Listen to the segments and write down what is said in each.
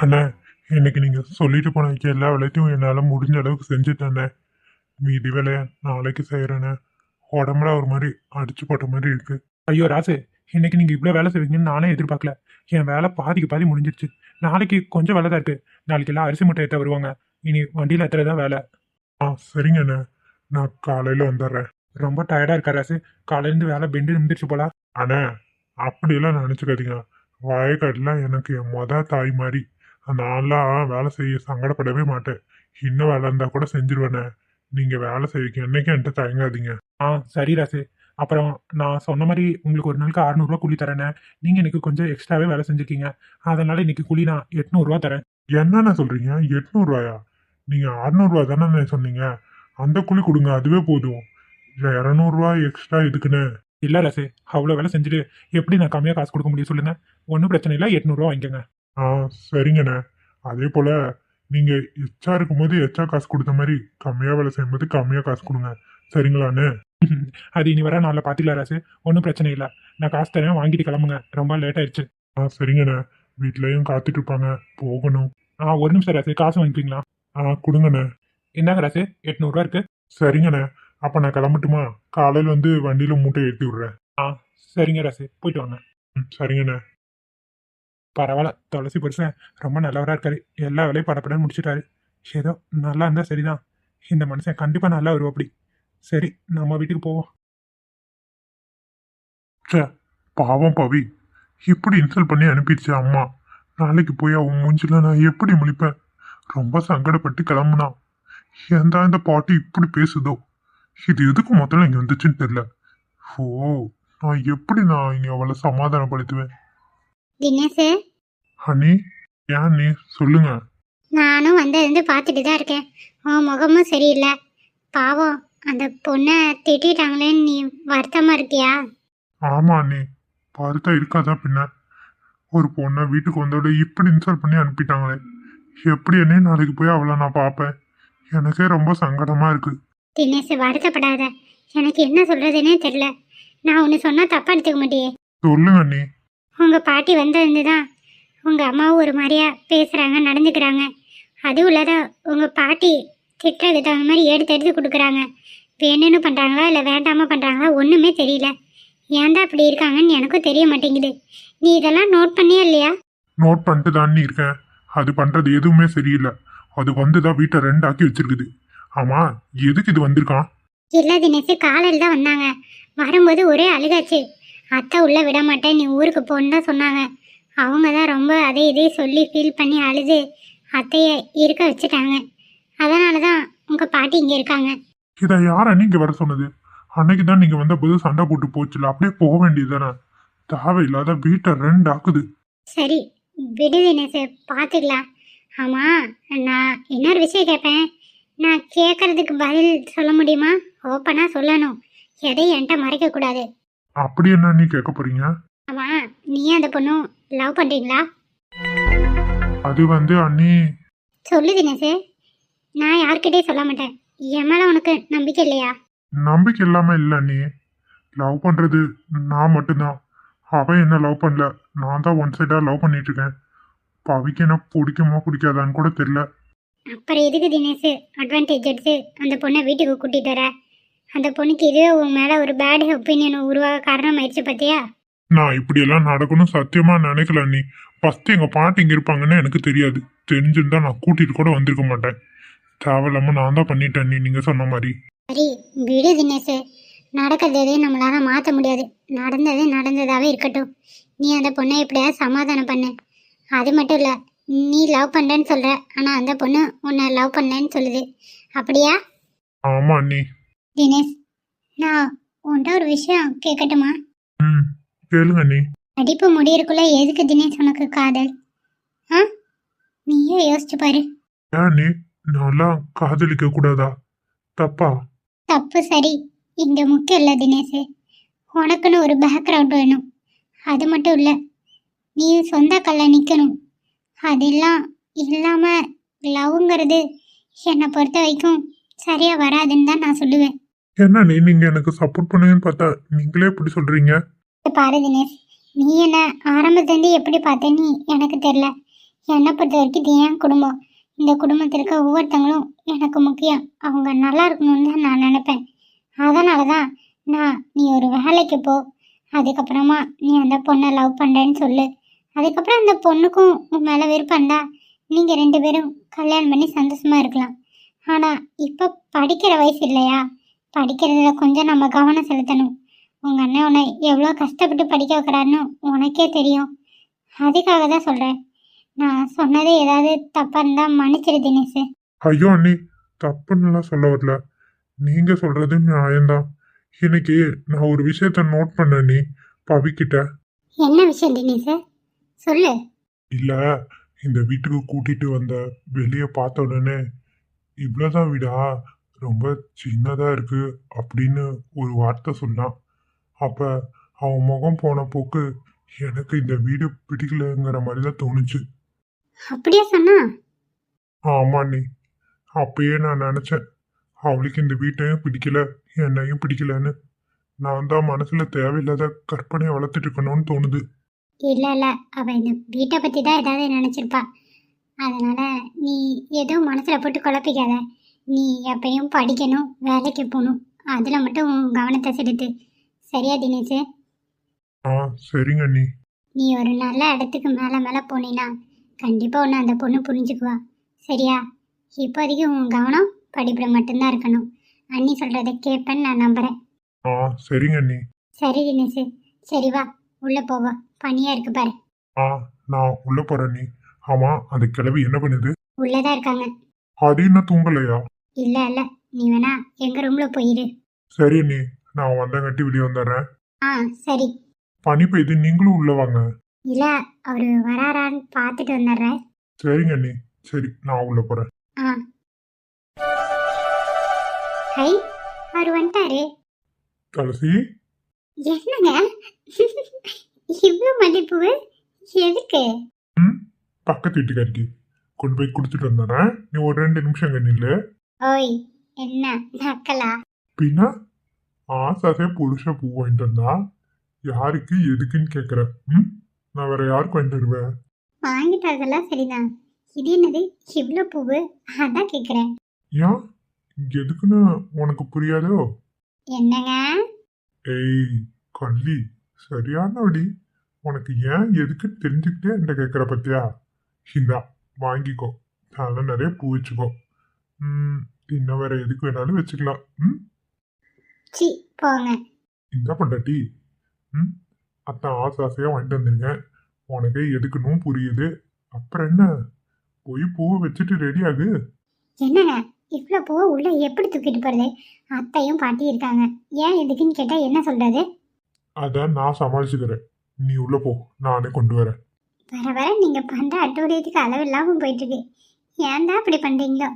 அண்ணா இன்னைக்கு நீங்க சொல்லிட்டு போன எல்லா வேலையும் என்னால முடிஞ்ச அளவுக்கு செஞ்சுட்டேண்ணே மீதி வேலையை நாளைக்கு செய்யறேண்ணே உடம்புல ஒரு மாதிரி அடிச்சு போட்ட மாதிரி இருக்கு. ஐயோ ராசு இன்னைக்கு நீங்க இவ்வளவு வேலை செய்வீங்கன்னு நானே எதிர்பார்க்கல. என் வேலை பாதிக்கு பாதி முடிஞ்சிருச்சு. நாளைக்கு கொஞ்சம் வேலை தான் இருக்கு. நாளைக்கு எல்லாம் அரிசி மூட்டை ஏற்ற வருவாங்க. இனி வண்டியில ஏத்துறதுதான் வேலை. ஆ சரிங்க அண்ணே. நான் காலையில வந்துடுறேன். ரொம்ப டயர்டா இருக்கா ராசு. காலையில இருந்து வேலை பெண்டு நிமிந்துருச்சு போல. அண்ணே அப்படியெல்லாம் நினச்சிக்காதீங்க. வயக்காட்டுலாம் எனக்கு என் மொத தாய் மாதிரி. நான்லாம் வேலை செய்ய சங்கடப்படவே மாட்டேன். இன்னும் வேலை இருந்தால் கூட செஞ்சிருவேண்ணே. நீங்கள் வேலை செய்ய என்னைக்கும் என்கிட்ட தயங்காதீங்க. ஆ சரி ராசு. அப்புறம் நான் சொன்ன மாதிரி உங்களுக்கு ஒரு நாளுக்கு அறுநூறுவா கூலி தரேனே. நீங்கள் எனக்கு கொஞ்சம் எக்ஸ்ட்ராவே வேலை செஞ்சுருக்கீங்க. அதனால இன்னைக்கு கூலி நான் எட்நூறுவா தரேன். என்னென்ன சொல்கிறீங்க எட்நூறுவாயா? நீங்கள் அறநூறுவா தானே சொன்னீங்க. அந்த கூலி கொடுங்க அதுவே போதும். இல்லை இரநூறுவா எக்ஸ்ட்ரா எதுக்குன்னு? இல்லை ரசே அவ்வளோ வேலை செஞ்சுட்டு எப்படி நான் கம்மியாக காசு கொடுக்க முடியும் சொல்லுங்கள் ஒன்றும் பிரச்சனை இல்லை எட்நூறுவா வாங்கிக்கோங்க. ஆ சரிங்கண்ணே. அதே போல் நீங்கள் எச்சா இருக்கும்போது எச்சா காசு கொடுத்த மாதிரி கம்மியாக வேலை செய்யும்போது கம்மியாக காசு கொடுங்க. சரிங்களாண்ணே? அது இனி வர நாளில் பார்த்துக்கலாம் ராசு. ஒன்றும் பிரச்சனை இல்லை. நான் காசு தரேன் வாங்கிட்டு கிளம்புங்க. ரொம்ப லேட் ஆயிடுச்சு. ஆ சரிங்கண்ணே. வீட்லயும் காத்துட்டு இருப்பாங்க போகணும். ஆ ஒரு நிமிஷம் ராசு. காசு வாங்கிப்பீங்களா? ஆ கொடுங்கண்ணே. என்னங்க ராசு? எட்நூறுவா இருக்கு. சரிங்கண்ணே. அப்ப நான் கிளம்பட்டுமா? காலையில வந்து வண்டியில மூட்டை ஏற்றி விடுறேன். ஆ சரிங்க ராசு. போயிட்டு வாங்க. ம், சரிங்கண்ணே. பரவாயில்ல. துளசி புருஷன் ரொம்ப நல்லவரா இருக்காரு. எல்லா வேலையும் படப்படன்னு முடிச்சிட்டாரு. ஏதோ நல்லா இருந்தா சரிதான். இந்த மனுஷன் கண்டிப்பா நல்லா வருவோம் அப்படி சரி நம்ம வீட்டுக்கு போவோம். ச்சே பாவம் பவி. இப்படி இன்சல்ட் பண்ணி அனுப்பிடுச்சு அம்மா. நாளைக்கு போய் அவன் மூஞ்சில நான் எப்படி முழிப்பேன்? ரொம்ப சங்கடப்பட்டு கிளம்புனா. ஏன் தான் இந்த பாட்டி இப்படி பேசுதோ? இது எதுக்கு முதல்ல இங்க வந்துச்சுன்னு தெரியல. ஓ நான் எப்படி நான் இனி அவளை சமாதானப்படுத்துவேன்? தினேஷ்? ஹனி ஏன் நீ சொல்லுங்க. நானும் வந்ததுலேருந்து பார்த்துட்டு தான் இருக்கேன். உன் முகமும் சரியில்லை. பாவம். அந்த பொண்ணை திட்டிட்டாங்களேன்னு நீ வருத்தமாக இருக்கியா? ஆமா அண்ணி பார்த்தா இருக்காதா பின்ன? ஒரு பொண்ணை வீட்டுக்கு வந்தோட இப்படி இன்சல்ட் பண்ணி அனுப்பிட்டாங்களே. எப்படி அண்ணே நாளைக்கு போய் அவளை நான் பார்ப்பேன்? எனக்கே ரொம்ப சங்கடமா இருக்கு. தினேஷ் வருத்தப்படாத. எனக்கு என்ன சொல்கிறதுனே தெரில நான் ஒன்று சொன்னால் தப்பாக எடுத்துக்க மாட்டியே. சொல்லுங்க அண்ணி. உங்கள் பாட்டி வந்ததுலேருந்து தான் உங்கள் அம்மாவும் ஒரு மாதிரியா பேசுகிறாங்க நடந்துக்கிறாங்க. அதுவும் இல்லாத உங்கள் பாட்டி திட்டுறதுக்கு தகுந்த மாதிரி எடுத்து எடுத்து கொடுக்குறாங்க. வேணும்னு பண்ணுறாங்களா இல்லை வேண்டாமல் பண்ணுறாங்களா ஒன்றுமே தெரியல. ஏன் தான் இப்படி இருக்காங்கன்னு எனக்கும் தெரிய மாட்டேங்குது. நீ இதெல்லாம் நோட் பண்ணியா இல்லையா? நோட் பண்ணிட்டு தான் இருக்கேன். அது பண்றது எதுவுமே சரியில்லை. அது வந்துதான் வீட்டை ரெண்டாக்கி வச்சிருக்குது. ஆமா எதுக்கு இது வந்திருக்கான்? இல்லை தினேஷ் காலையில் தான் வந்தாங்க. வரும்போது ஒரே அழுகாச்சு. அத்தை உள்ளே விட மாட்டேன் நீ ஊருக்கு போன்னு தான் சொன்னாங்க. அவங்க தான் ரொம்ப அதை இதே சொல்லி ஃபீல் பண்ணி அழுது அத்தையை இருக்க வச்சுட்டாங்க. அதனால தான் உங்கள் பாட்டி இங்கே இருக்காங்க. இதை யார் இங்க வர சொன்னது? அன்னைக்கு தான் நீங்க வந்த போது சண்டை போட்டு போச்சுல அப்படியே போக வேண்டியதுதானே? தேவையில்லாத வீட்டை ரெண்டாக்குது சரி விடு தினேஷ் பார்த்துக்கலாம் ஆமாம் நான் இன்னொரு விஷயம் கேட்பேன் நான் கேட்கறதுக்கு பதில் சொல்ல முடியுமா? ஓப்பனாக சொல்லணும். எதையும் என்கிட்ட மறைக்கக்கூடாது அப்படி என்ன நீ கேட்க போறீங்க? ஆமாம் நீ அந்த பொண்ணும் லவ் பண்ணுறீங்களா அது வந்து அண்ணி சொல்லு தினேஷ் நான் யார்கிட்டயும் சொல்ல மாட்டேன். என் மேலே உனக்கு நம்பிக்கை இல்லையா? நம்பிக்கை இல்லாம இல்ல நீ லவ் பண்றது நான் மட்டும்தான். அவன் என்ன லவ் பண்ணல? நான் தான் ஒன் சைடா லவ் பண்ணிட்டு இருக்கேன். பவிக்கு என்ன பிடிக்குமா பிடிக்காதான்னு கூட தெரியல. அப்புறம் எதுக்கு தினேஷ்? அட்வான்டேஜ் எடுத்து அந்த பொண்ணை வீட்டுக்கு கூட்டிகிட்டு வர? அந்த பொண்ணுக்கு இதுவே உன் மேலே ஒரு பேட் ஒப்பீனியன் உருவாக காரணமாயிடுச்சு பார்த்தியா நான் இப்படியெல்லாம் நடக்கணும் சத்தியமா நினைக்கல நீ ஃபர்ஸ்ட் எங்க பாட்டி இங்க இருப்பாங்கன்னு எனக்கு தெரியாது. தெரிஞ்சிருந்தா நான் கூட்டிட்டு கூட வந்திருக்க மாட்டேன். தேவையில்லாம நான் தான் பண்ணிட்டேன் நீ நீங்க சொன்ன மாதிரி. சரி விடு தினேஷ். நடக்கிறது எதையும் நம்மளால மாற்ற முடியாது. நடந்தது நடந்ததாகவே இருக்கட்டும். நீ அந்த பொண்ணை எப்படியாவது சமாதானம் பண்ணு. அது மட்டும் இல்லை நீ லவ் பண்ணுறேன்னு சொல்கிற ஆனால் அந்த பொண்ணு உன்னை லவ் பண்ணேன்னு சொல்லுது. அப்படியா? ஆமா அண்ணி. தினேஷ் நான் உன்கிட்ட ஒரு விஷயம் கேட்கட்டுமா ம் கேளுங்க அண்ணி. படிப்பு முடியறக்குள்ள எதுக்கு தினேஷ் உனக்கு காதல்? ஆ? நீயே யோசிச்சு பாரு. ஏன் நீ நான்லாம் காதலிக்க கூடாதா? தப்பா? தப்பு சரி. இங்க முக்கியம் இல்லை தினேஷ். உனக்குன்னு ஒரு பேக்ரவுண்ட் வேணும். அது மட்டும் இல்லை. நீ சொந்த கல்ல நிற்கணும் அதெல்லாம் இல்லாமல் லவ்ங்கிறது என்னை பொறுத்த வரைக்கும் சரியாக வராதுன்னு தான் நான் சொல்லுவேன். என்ன நீ நீங்க எனக்கு சப்போர்ட் பண்ணுவீங்கன்னு பார்த்தா நீங்களே இப்படி சொல்றீங்க? பாரு தினேஷ். நீ என்ன ஆரம்பத்துலேருந்து எப்படி பார்த்தேன்னு எனக்கு தெரில என்னை பொறுத்த வரைக்கும் இது என் குடும்பம்? இந்த குடும்பத்தில் இருக்க ஒவ்வொருத்தங்களும் எனக்கு முக்கியம். அவங்க நல்லா இருக்கணும்னு தான் நான் நினைப்பேன். அதனால தான் நான் நீ ஒரு வேலைக்கு போ. அதுக்கப்புறமா நீ அந்த பொண்ணை லவ் பண்ணுறேன்னு சொல்லு. அதுக்கப்புறம் அந்த பொண்ணுக்கும் உன் மேலே விருப்பம் தான் நீங்கள் ரெண்டு பேரும் கல்யாணம் பண்ணி சந்தோஷமாக இருக்கலாம். ஆனால் இப்போ படிக்கிற வயசு இல்லையா? படிக்கிறதுல கொஞ்சம் நம்ம கவனம் செலுத்தணும். உங்கள் அண்ணன் உன்னை எவ்வளோ கஷ்டப்பட்டு படிக்க வைக்கிறாருன்னு உனக்கே தெரியும். அதுக்காக தான் சொல்கிறேன் நான் சொன்னது ஏதாவது தப்பாக இருந்தால் மன்னிச்சிடு தினேஷ். ஐயோ அண்ணி தப்புன்னுலாம் சொல்ல வரல. நீங்க சொல்றது நியாயம்தான். இன்னைக்கு நான் ஒரு விஷயத்த நோட் பண்ண நீ பவிக்கிட்ட. என்ன விஷயம் தினேஷ்? சொல்லு. இல்ல இந்த வீட்டுக்கு கூட்டிட்டு வந்த வெளியே பார்த்த உடனே இவ்வளோதான் வீடா? ரொம்ப சின்னதா இருக்கு அப்படின்னு ஒரு வார்த்தை சொன்னான். அப்ப அவன் முகம் போன போக்கு எனக்கு இந்த வீடு பிடிக்கலங்கிற மாதிரி தான் தோணுச்சு. அப்படியே சொன்னா? ஆமா நீ அப்பயே நான் நினைச்சேன். அவளுக்கு இந்த வீட்டையும் பிடிக்கல என்னையும் பிடிக்கலன்னு. நான் தான் மனசுல தேவையில்லாத கற்பனையை வளர்த்துட்டு இருக்கணும்னு தோணுது. இல்லை இல்லை. அவள் இந்த வீட்டை பற்றி தான் ஏதாவது நினச்சிருப்பா. அதனால் நீ எதுவும் மனசில் போட்டு குழப்பிக்காத. நீ எப்பயும் படிக்கணும் வேலைக்கு போகணும். அதில் மட்டும் உன் கவனத்தை செலுத்து. சரியா தினேஷ்? ஆ சரிங்க அண்ணி. நீ ஒரு நல்ல இடத்துக்கு மேலே மேலே போனீன்னா கண்டிப்பாக ஒன்று அந்த பொண்ணு புரிஞ்சுக்குவா. சரியா? இப்போதைக்கு உன் கவனம் படிப்பில் மட்டும்தான் இருக்கணும். அண்ணி சொல்கிறத கேட்பேன்னு நான் நம்புகிறேன் ஆ சரிங்க அண்ணி. சரி தினேஷ். சரி வா. உள்ளே போவா பனியாக இருக்கு பாரு. ஆ நான் உள்ள போறேன் நீ ஆமா அந்த கிழவி என்ன பண்ணுது? உள்ளே தான் இருக்காங்க. அது என்ன தூங்கலையா? இல்லை இல்லை. நீ வேணா எங்கள் ரூமில் போயிரு. சரி அண்ணி நான் வந்தங்காட்டி வெளியே வந்துடுறேன். ஆ சரி. பனி பெய்து நீங்களும் உள்ள வாங்க. இல்லை அவர் வராரான்னு பார்த்துட்டு வந்துடுறேன். சரிங்க அண்ணி. சரி நான் உள்ள போறேன். ஆ. ஹை அவர் வந்துட்டாரு. துளசி என்னங்க? இவ்வளோ மல்லிப்பூவு எதுக்கு? ம் பக்கத்து வீட்டுக்காரிக்கு கொண்டு போய் கொடுத்துட்டு வந்துடுறேன் நீ ஒரு ரெண்டு நிமிஷம் அங்க நில்லு. ஓய் என்ன நக்கலா? பின்ன ஆசாசே புருஷ பூ வாங்கிட்டு வந்தா? யாருக்கு எதுக்குன்னு கேக்குற ம்? நான் வேற யாருக்கு வருவேன்? வாங்கிட்டு அதெல்லாம் சரிதான். இது என்னது? இவ்வளோ பூவு? அதான் கேட்குறேன் ஏன்? எதுக்குன்னு உனக்கு புரியாதோ? என்னங்க? ஏய் கள்ளி. சரியான அடி. உனக்கு ஏன் எதுக்குன்னு தெரிஞ்சுக்கிட்டே என்கிட்ட கேட்குற பத்தியா? இந்தா வாங்கிக்கோ. நல்லா நிறைய பூ வச்சுக்கோ. ம் இன்னும் வேற எதுக்கு வேணாலும் வச்சுக்கலாம். ம்? சி போங்க. இந்த பண்ணாட்டி ம்? அத்தான் ஆசை ஆசையாக வாங்கிட்டு வந்திருக்கேன். உனக்கு எதுக்குன்னும் புரியுது. அப்புறம் என்ன? போய் பூவை வச்சுட்டு ரெடி ஆகு. என்னங்க? இவ்வளோ பூவை உள்ள எப்படி தூக்கிட்டு போகிறது அத்தையும் பாட்டி இருக்காங்க. ஏன் எதுக்குன்னு கேட்டால் என்ன சொல்கிறது அதான் நான் சமாளிச்சுக்கிறேன். நீ உள்ள போ. நானே கொண்டு வரேன். வர வர நீங்கள் பண்ணுற அட்டூழியத்துக்கு அளவு இல்லாமல் போயிட்டுருக்கு. ஏன் தான் அப்படி பண்ணுறீங்களோ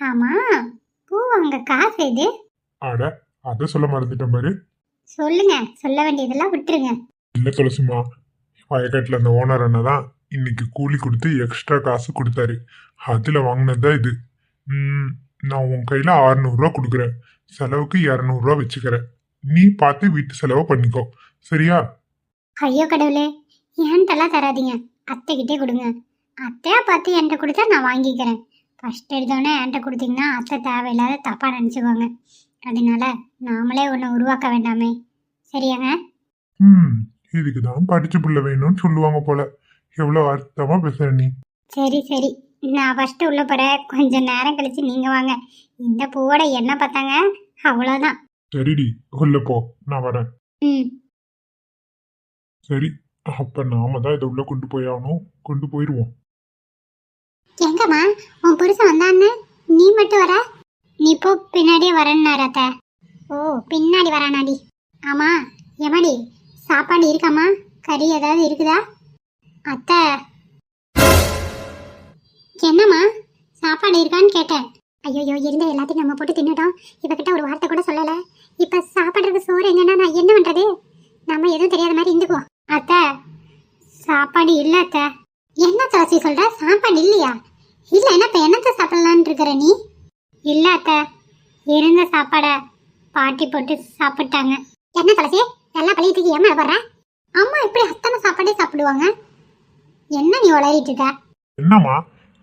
ஆமாம் பூ வாங்க காசு இது அட அதை சொல்ல மறந்துட்டேன் பாரு. சொல்லுங்க. சொல்ல வேண்டியதெல்லாம் விட்டுருங்க. இல்லை துளசிமா வயக்காட்டில் அந்த ஓனர் அண்ணா தான் இன்னைக்கு கூலி கொடுத்து எக்ஸ்ட்ரா காசு கொடுத்தாரு. அதில் வாங்கினது தான் இது. ம், நான் உன் கையில் அறநூறுரூவா கொடுக்குறேன். செலவுக்கு இரநூறுவா வச்சுக்கிறேன். நீ பார்த்து வீட்டு செலவை பண்ணிக்கோ. சரியா? ஐயோ கடவுளே ஏன்ட்டெல்லாம் தராதீங்க? அத்தைக்கிட்டே கொடுங்க. அத்தையா பார்த்து என்கிட்ட கொடுத்தா நான் வாங்கிக்கிறேன். ஃபஸ்ட் எடுத்தோடனே என்கிட்ட கொடுத்தீங்கன்னா அத்தை தேவையில்லாத தப்பாக நினச்சிக்குவாங்க. அதனால நாமளே ஒன்று உருவாக்க வேண்டாமே. சரியாங்க? ம். இதுக்கு தான் படிச்ச பிள்ளை வேணும்னு சொல்லுவாங்க போல. எவ்வளோ அர்த்தமாக பேசுற நீ? சரி சரி. நான் ஃபஸ்ட்டு உள்ளே போகிறேன் கொஞ்சம் நேரம் கழித்து நீங்கள் வாங்க. இந்த பூவோட என்ன பார்த்தாங்க. அவ்வளோதான் சரிடி உள்ள போ. நான் வரேன். ம். சரி அப்போ நாம தான் இதை உள்ள கொண்டு போய் ஆகணும். கொண்டு போயிடுவோம் எங்கம்மா? உன் புருஷன் வந்தான்னு? நீ மட்டும் வர? நீ போ பின்னாடியே வரேன்னாரு அத்தை. ஓ பின்னாடி வரானாடி. ஆமா எமாடி சாப்பாடு இருக்காம்மா கறி ஏதாவது இருக்குதா? அத்தை. என்னம்மா? சாப்பாடு இருக்கான்னு கேட்டேன். ஐயோயோ இருந்த எல்லாத்தையும் நம்ம போட்டு தின்னுட்டோம். இவகிட்ட ஒரு வார்த்தை கூட சொல்லலை. இப்போ சாப்பிட்றதுக்கு சோறு எங்கன்னா நான் என்ன பண்ணுறது நம்ம எதுவும் தெரியாத மாதிரி இருந்துக்குவோம் அத்தை சாப்பாடு இல்லை அத்தை. என்ன துளசி சொல்கிற சாப்பாடு இல்லையா? இல்லை என்ன இப்போ என்னத்த சாப்பிடலான்னு இருக்கிற நீ? இல்லை அத்தை. இருந்த சாப்பாடை பாட்டி போட்டு சாப்பிட்டாங்க. என்ன துளசி எல்லா பழையத்துக்கு ஏமா போடுற? அம்மா எப்படி அத்தனை சாப்பாடே சாப்பிடுவாங்க? என்ன நீ உளறிட்டு இருக்க? என்னம்மா?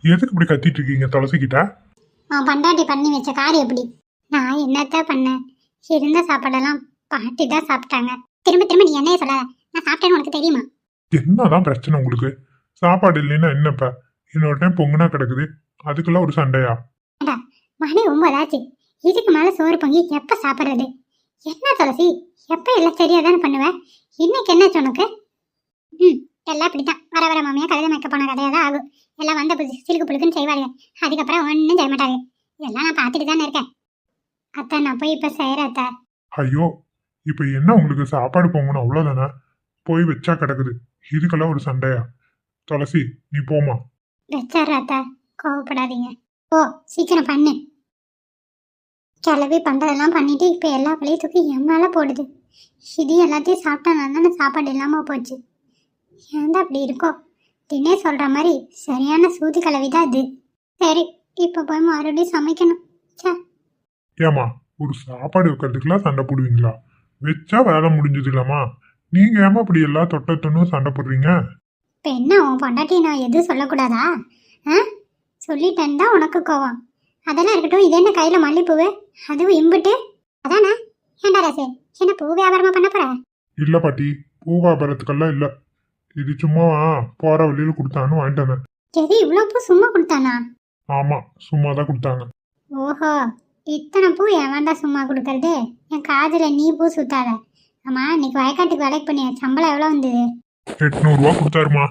எதுக்கு இப்படி கத்திட்டு இருக்கீங்க துளசிக்கிட்ட? அவன் பண்டாட்டி பண்ணி வச்ச காரியம் எப்படி? நான் என்னத்த பண்ணேன்? இருந்த சாப்பாடெல்லாம் பாட்டி தான் சாப்பிட்டாங்க. திரும்ப திரும்ப நீ என்னைய சொல்லாத. நான் சாப்பிட்டேன்னு உனக்கு தெரியுமா? என்னதான் பிரச்சனை உங்களுக்கு? சாப்பாடு இல்லைன்னா என்னப்ப? இன்னொரு டைம் பொங்குனா கிடக்குது. அதுக்கெல்லாம் ஒரு சண்டையா? மணி ஒன்பதாச்சு. இதுக்கு மேல சோறு பொங்கி எப்ப சாப்பிடுறது? என்ன துளசி? எப்ப எல்லாம் சரியா தானே பண்ணுவேன் இன்னைக்கு என்னாச்சு உனக்கு? ம் எல்லாம் இப்படித்தான் வர வர மாமியா கழுத மேய்க்க போன கதையா தான் ஆகும். எல்லாம் வந்த புதுசு சிலுக்கு புழுக்குன்னு செய்வாங்க அதுக்கப்புறம் ஒன்றும் செய்ய மாட்டாங்க எல்லாம் நான் பார்த்துட்டு தானே இருக்கேன். அத்தை நான் போய் இப்ப செய்யறேன் அத்தை. ஐயோ இப்ப என்ன உங்களுக்கு சாப்பாடு பொங்கணும் அவ்வளவுதானே? போய் வச்சா கிடக்குது. இதுக்கெல்லாம் ஒரு சண்டையா? துளசி நீ போமா வச்சாரு அத்தை. கோவப்படாதீங்க. ஓ சீக்கிரம் பண்ணு. கிளவி பண்றதெல்லாம் பண்ணிட்டு இப்ப எல்லா பழைய தூக்கி என் மேல போடுது. இது எல்லாத்தையும் சாப்பிட்டா தானே சாப்பாடு இல்லாம போச்சு. ஏன்டா அப்படி இருக்கோ? தினே சொல்ற மாதிரி சரியான சூதி கிளவி தான் இது. சரி இப்ப போய் மறுபடியும் சமைக்கணும். ச்சே. ஏமா ஒரு சாப்பாடு வைக்கிறதுக்கெல்லாம் சண்டை போடுவீங்களா? வச்சா வேலை முடிஞ்சது இல்லாமா நீங்க ஏமா இப்படி எல்லாம் தொட்டத்துன்னு சண்டை போடுறீங்க? இப்ப என்ன உன் பொண்டாட்டி நான் எதுவும் சொல்லக்கூடாதா? ஆ? சொல்லிட்டேன் தான் உனக்கு கோவம். அதெல்லாம் இருக்கட்டும். இது என்ன கையில மல்லிப்பூவு? அதுவும் இம்புட்டு? அதானே? ஏண்டா ராசு? என்ன பூ வியாபாரமா பண்ண போற? இல்ல பாட்டி. பூவாபரத்துக்கெல்லாம் இல்ல. இது சும்மா போற வழியில கொடுத்தான்னு வாங்கிட்டு வந்தேன். எது இவ்வளோ பூ சும்மா கொடுத்தானா? ஆமா சும்மா தான் கொடுத்தாங்க. ஓஹோ இத்தனை பூ என் வேண்டாம் சும்மா கொடுக்கறது? என் காதில் நீ பூ சுத்தாத. ஆமா இன்னைக்கு வயக்காட்டுக்கு வேலைக்கு பண்ணிய சம்பளம் எவ்வளோ வந்தது? எட்நூறுவா கொடுத்தாருமா.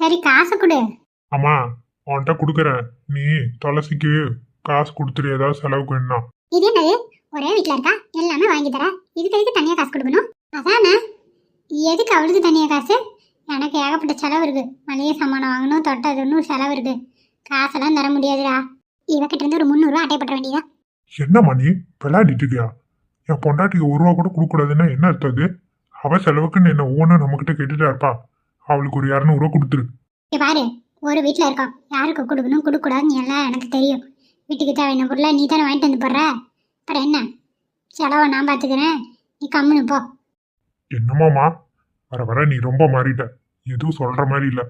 சரி காசு கொடு. அம்மா உன்கிட்ட கொடுக்குறேன். நீ துளசிக்கு காசு கொடுத்துரு ஏதாவது செலவுக்கு வேணா இது என்னது? ஒரே வீட்டில் இருக்கா? எல்லாமே வாங்கி தர இதுக்கு எதுக்கு தனியாக காசு கொடுக்கணும்? அதானே? எதுக்கு அவளுக்கு தனியாக காசு? எனக்கு ஏகப்பட்ட செலவு இருக்கு. மளிகை சாமானம் வாங்கணும் தொட்டதுன்னு செலவு இருக்கு. காசெல்லாம் தர முடியாதுடா. இவகிட்ட இருந்து ஒரு முந்நூறுவா அட்டைப்பட்ட வேண்டியதா என்னம்மா நீ விளையாடிட்டு இருக்கியா? என் பொண்டாட்டிக்கு ஒரு ரூபா கூட கொடுக்கூடாதுன்னா என்ன அர்த்தம் அது? அவ செலவுக்குன்னு என்ன ஒவ்வொன்றும் நம்மக்கிட்ட கேட்டுட்டா இருப்பா. அவளுக்கு ஒரு இரநூறுவா கொடுத்துரு. பாரு ஒரு வீட்டில் இருக்கோம். யாருக்கு கொடுக்கணும் கொடுக்கக்கூடாதுன்னு எல்லாம் எனக்கு தெரியும். வீட்டுக்கு தேவையான பொருளை நீ தானே வாங்கிட்டு வந்து போடுற? அப்புறம் என்ன? செலவை நான் பார்த்துக்கிறேன் நீ கம்முன்னு போ. என்னமாமா? வர வர நீ ரொம்ப மாறிட்ட. எதுவும் சொல்ற மாதிரி இல்ல.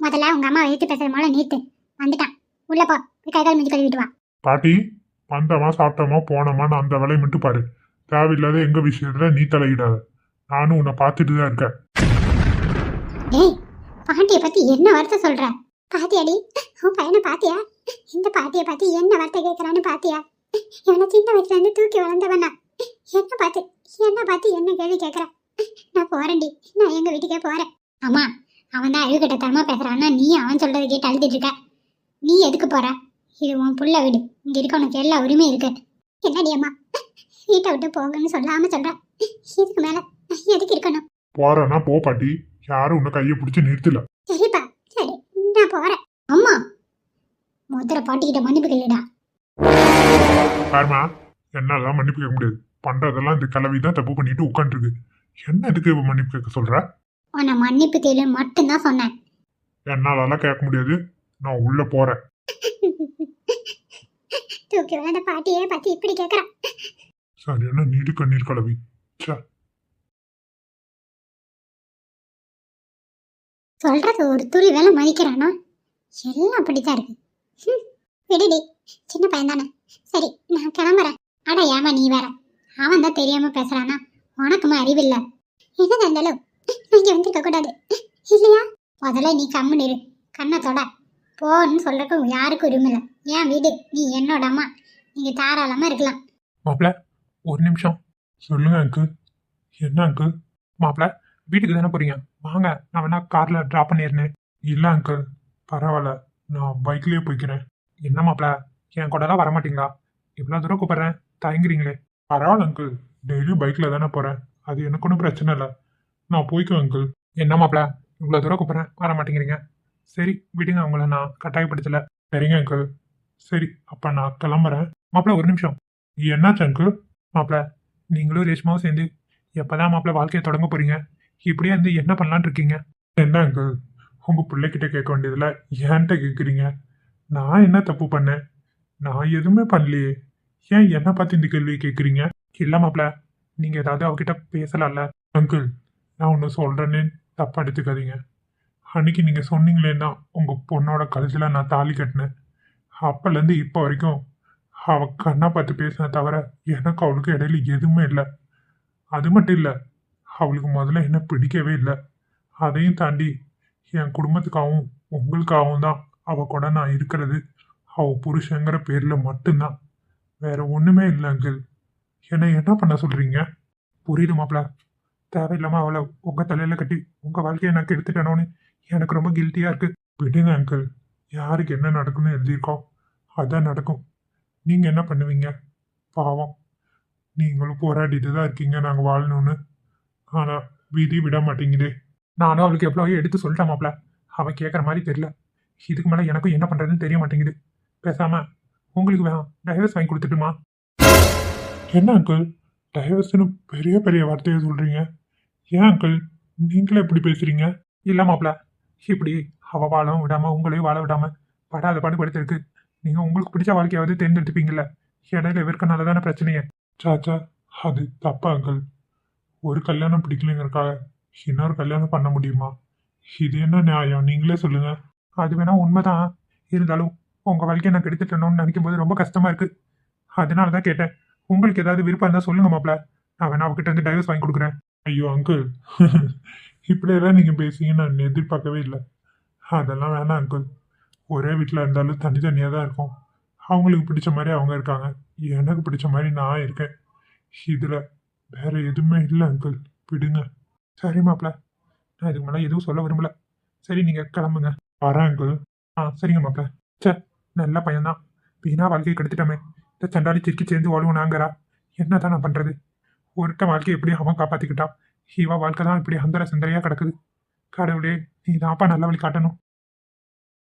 முதல்ல உங்க அம்மா எடுத்து பேசுறது போல நீத்து வந்துட்டான். உள்ள போ. போய் கை கால் மிதி கழுவிட்டு வா. பாட்டி வந்தமா சாப்பிட்டோமா போனோமான்னு அந்த வேலையை மட்டும் பாரு. தேவையில்லாத எங்க விஷயத்துல நீ தலையிடாத. நானும் உன்னை பார்த்துட்டு தான் இருக்கேன். டேய் பாட்டியை பத்தி என்ன வார்த்தை சொல்ற? பாத்தியாடி? உன் பையனை பாத்தியா? இந்த பாட்டியை பத்தி என்ன வார்த்தை கேட்கறான்னு பாத்தியா? இவனை சின்ன வயசுல இருந்து தூக்கி வளர்ந்தவனா? என்ன பார்த்து என்ன பார்த்து என்ன கேள்வி கேட்கற? நான் போறேன்டி. நான் எங்க வீட்டுக்கே போறேன். ஆமா அவன் தான் அழுகிட்ட தரமா பேசுறான்னா நீ அவன் சொல்றதை கேட்டு அழுதுட்டு இருக்க. நீ எதுக்கு போற? இது உன் புள்ள வீடு. இங்க இருக்க உனக்கு எல்லா உரிமையும் இருக்கு. என்னடி அம்மா? வீட்டை விட்டு போங்கன்னு சொல்லாம சொல்ற. இதுக்கு மேல எதுக்கு இருக்கணும்? போறேன்னா போ பாட்டி. யாரும் உன்னை கையை பிடிச்சி நிறுத்தல. சரிப்பா. சரி நான் போறேன். அம்மா முதல்ல பாட்டிக்கிட்ட மன்னிப்பு கேளுடா. பாருமா என்னாலாம் மன்னிப்பு கேட்க முடியாது. பண்றதெல்லாம் இந்த கிளவி தான் தப்பு பண்ணிட்டு உட்காந்துருக்கு என்ன இதுக்கு இவ மன்னிப்பு கேட்க சொல்ற? உன்னை மன்னிப்பு கேளு மட்டும்தான் சொன்னேன். என்னாலலாம் கேட்க முடியாது. நான் உள்ள போறேன். தூக்கி விளையாட பாட்டியே பார்த்து இப்படி கேட்கறான் சரியான நீடு கண்ணீர் கலவி. ச்சே. சொல்றது ஒரு துளி வேலை மதிக்கிறானா? எல்லாம் அப்படித்தான் இருக்கு. விடுடி. சின்ன பையன் தானே. சரி நான் கிளம்புறேன். அட ஏமா நீ வேற. அவன் தான் தெரியாம பேசுறானா? உனக்குமா அறிவில்ல என்ன இருந்தாலும் இங்க வந்திருக்க கூடாது. இல்லையா? முதல்ல நீ கம்முன்னு இரு கண்ணை தொட. போன்னு சொல்றதுக்கு யாருக்கும் உரிமை ஏன் வீடு நீ என்னோட அம்மா. நீங்க தாராளமா இருக்கலாம். மாப்பிள ஒரு நிமிஷம். சொல்லுங்க அங்கு என்ன அங்கு மாப்பிள வீட்டுக்கு தானே போறீங்க? வாங்க நான் வேணா கார்ல டிராப் பண்ணிடுறேன். இல்ல அங்கு பரவாயில்ல. நான் பைக்லயே போய்க்கிறேன். என்ன மாப்பிள என் கூடலாம் வர மாட்டீங்களா இவ்வளோ தூரம் கூப்பிடுறேன். தயங்குறீங்களே. பரவாயில்ல அங்கிள் டெய்லியும் பைக்ல தானே போறேன். அது எனக்கு ஒன்றும் பிரச்சனை இல்லை. நான் போய்க்குவேன் அங்கிள் என்ன மாப்பிள இவ்வளோ தூரம் கூப்பிடுறேன். வர மாட்டேங்கிறீங்க சரி விடுங்க அவங்கள நான் கட்டாயப்படுத்தல. சரிங்க அங்கிள் சரி அப்ப நான் கிளம்புறேன். மாப்பிள்ள ஒரு நிமிஷம். என்னாச்சு அங்கிள் மாப்பிள்ள நீங்களும் ரேஷ்மாவும் சேர்ந்து எப்பதான் மாப்பிள்ள வாழ்க்கையை தொடங்க போறீங்க? இப்படியே வந்து என்ன பண்ணலான்னு இருக்கீங்க? என்ன அங்கிள் உங்கள் பிள்ளைக்கிட்ட கேட்க வேண்டியதில் ஏன்ட்ட கேட்குறீங்க நான் என்ன தப்பு பண்ணேன்? நான் எதுவுமே பண்ணலையே. ஏன் என்னை பார்த்து இந்த கேள்வி கேட்குறீங்க இல்லை மாப்பிள்ள நீங்கள் ஏதாவது அவகிட்ட பேசலாம்ல? அங்கிள் நான் ஒன்று சொல்கிறேன்னு தப்பாக எடுத்துக்காதீங்க. அன்னைக்கு நீங்கள் சொன்னீங்களேன்னா உங்கள் பொண்ணோட கழுத்தில் நான் தாலி கட்டினேன். அப்போலேருந்து இப்போ வரைக்கும் அவள் கண்ணா பார்த்து பேசின தவிர எனக்கு அவளுக்கு இடையில எதுவுமே இல்லை. அது மட்டும் இல்லை அவளுக்கு முதல்ல என்ன பிடிக்கவே இல்லை. அதையும் தாண்டி என் குடும்பத்துக்காகவும் உங்களுக்காகவும் தான் அவ கூட நான் இருக்கிறது. அவ புருஷங்கிற பேரில் மட்டும்தான். வேற ஒன்றுமே இல்லை அங்கிள். என்னை என்ன பண்ண சொல்கிறீங்க புரியுது மாப்பிள. தேவையில்லாம அவளை உங்க தலையில கட்டி உங்க வாழ்க்கையை நான் கெடுத்துட்டேனோன்னு எனக்கு ரொம்ப கில்ட்டியா இருக்கு. விடுங்க அங்கிள். யாருக்கு என்ன நடக்கும்னு எழுதியிருக்கோம். அதான் நடக்கும். நீங்க என்ன பண்ணுவீங்க? பாவம். நீங்களும் போராடிட்டு தான் இருக்கீங்க நாங்கள் வாழணும்னு. ஆனா விதி விட மாட்டேங்குதே. நானும் அவளுக்கு எவ்வளோ எடுத்து சொல்லிட்டேன் மாப்ள அவன் கேட்குற மாதிரி தெரியல. இதுக்கு மேலே எனக்கும் என்ன பண்ணுறதுன்னு தெரிய மாட்டேங்குது. பேசாம உங்களுக்கு வேணாம் டைவர்ஸ் வாங்கி கொடுத்துட்டுமா? என்ன அங்கிள் டைவர்ஸ்னு பெரிய பெரிய வார்த்தையை சொல்கிறீங்க ஏன் அங்கிள் நீங்களே இப்படி பேசுகிறீங்க இல்லை மாப்ள இப்படி அவ வாழவும் விடாம உங்களையும் வாழ விடாம படாத பாடுபடுத்திருக்கு நீங்கள் உங்களுக்கு பிடிச்ச வாழ்க்கையாவது தேர்ந்தெடுத்துப்பீங்கல்ல. இடையில இருக்கனால தானே பிரச்சனையே. சாச்சா அது தப்பா அங்கிள் ஒரு கல்யாணம் பிடிக்கலைங்கிறக்காக இன்னொரு கல்யாணம் பண்ண முடியுமா? இது என்ன நியாயம்? நீங்களே சொல்லுங்க. அது வேணா உண்மைதான். இருந்தாலும் உங்க வாழ்க்கையை நான் கெடுத்துட்டேனோன்னு நினைக்கும் போது ரொம்ப கஷ்டமா இருக்கு. அதனால தான் கேட்டேன். உங்களுக்கு ஏதாவது விருப்பம் இருந்தால் சொல்லுங்க மாப்பிள நான் வேணா அவகிட்ட இருந்து டைவர்ஸ் வாங்கி கொடுக்குறேன். ஐயோ அங்கிள் இப்படியெல்லாம் நீங்க பேசுங்க நான் எதிர்பார்க்கவே இல்லை. அதெல்லாம் வேணாம் அங்கிள் ஒரே வீட்டில் இருந்தாலும் தனித்தனியாக தான் இருக்கும். அவங்களுக்கு பிடிச்ச மாதிரி அவங்க இருக்காங்க. எனக்கு பிடிச்ச மாதிரி நான் இருக்கேன். இதில் வேற எதுவுமே இல்லை அங்கிள் விடுங்க. சரி மாப்பிள. நான் இதுக்கு மேலே எதுவும் சொல்ல விரும்பல. சரி நீங்க கிளம்புங்க. வரேன் அங்கிள் ஆ சரிங்க மாப்பிள. சே நல்ல பையன்தான். வீணா வாழ்க்கையை கெடுத்துட்டோமே. இந்த சண்டாளி சிரிக்கி சேர்ந்து வாழ்வோனாங்கிறா என்னதான் நான் பண்ணுறது ஒருத்த வாழ்க்கையை எப்படி அவன் காப்பாற்றிக்கிட்டான் ஹீவா வாழ்க்கை தான் இப்படி அந்தர சிந்தரையா கிடக்குது. கடவுளே நீ தான்ப்பா நல்ல வழி காட்டணும்.